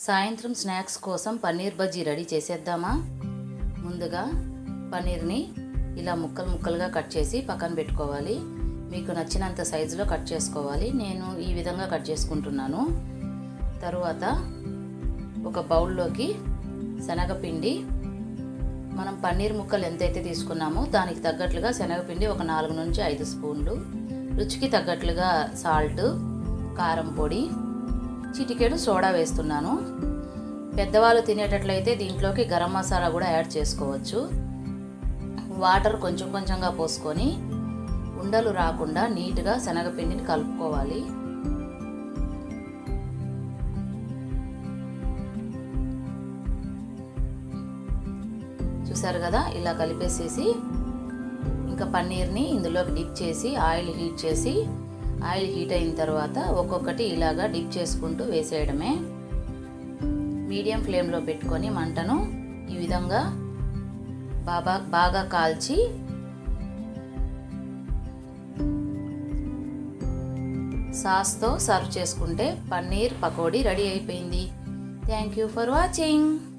సాయంత్రం స్నాక్స్ కోసం పన్నీర్ బజ్జీ రెడీ చేసేద్దామా? ముందుగా పన్నీర్ని ఇలా ముక్కలు ముక్కలుగా కట్ చేసి పక్కన పెట్టుకోవాలి. మీకు నచ్చినంత సైజులో కట్ చేసుకోవాలి. నేను ఈ విధంగా కట్ చేసుకుంటున్నాను. తరువాత ఒక బౌల్లోకి శనగపిండి మనం పన్నీర్ ముక్కలు ఎంతైతే తీసుకున్నామో దానికి తగ్గట్లుగా శనగపిండి ఒక నాలుగు నుంచి ఐదు స్పూన్లు. రుచికి తగ్గట్లుగా సాల్ట్ కారం పొడి చిటికెడు సోడా వేస్తున్నాను. పెద్దవాళ్ళు తినేటట్లయితే దీంట్లోకి గరం మసాలా కూడా యాడ్ చేసుకోవచ్చు. వాటర్ కొంచెం కొంచెంగా పోసుకొని ఉండలు రాకుండా నీట్గా శనగపిండిని కలుపుకోవాలి. చూసారు కదా? ఇలా కలిపేసేసి ఇంకా పన్నీర్ని ఇందులోకి డిప్ చేసి ఆయిల్ హీట్ చేసి ఆయిల్ హీట్ అయిన తర్వాత ఒక్కొక్కటి ఇలాగా డిప్ చేసుకుంటూ వేసేయడమే. మీడియం ఫ్లేమ్లో పెట్టుకొని మంటను ఈ విధంగా బాగా బాగా కాల్చి సాస్తో సర్వ్ చేసుకుంటే పన్నీర్ పకోడీ రెడీ అయిపోయింది. Thank you for watching.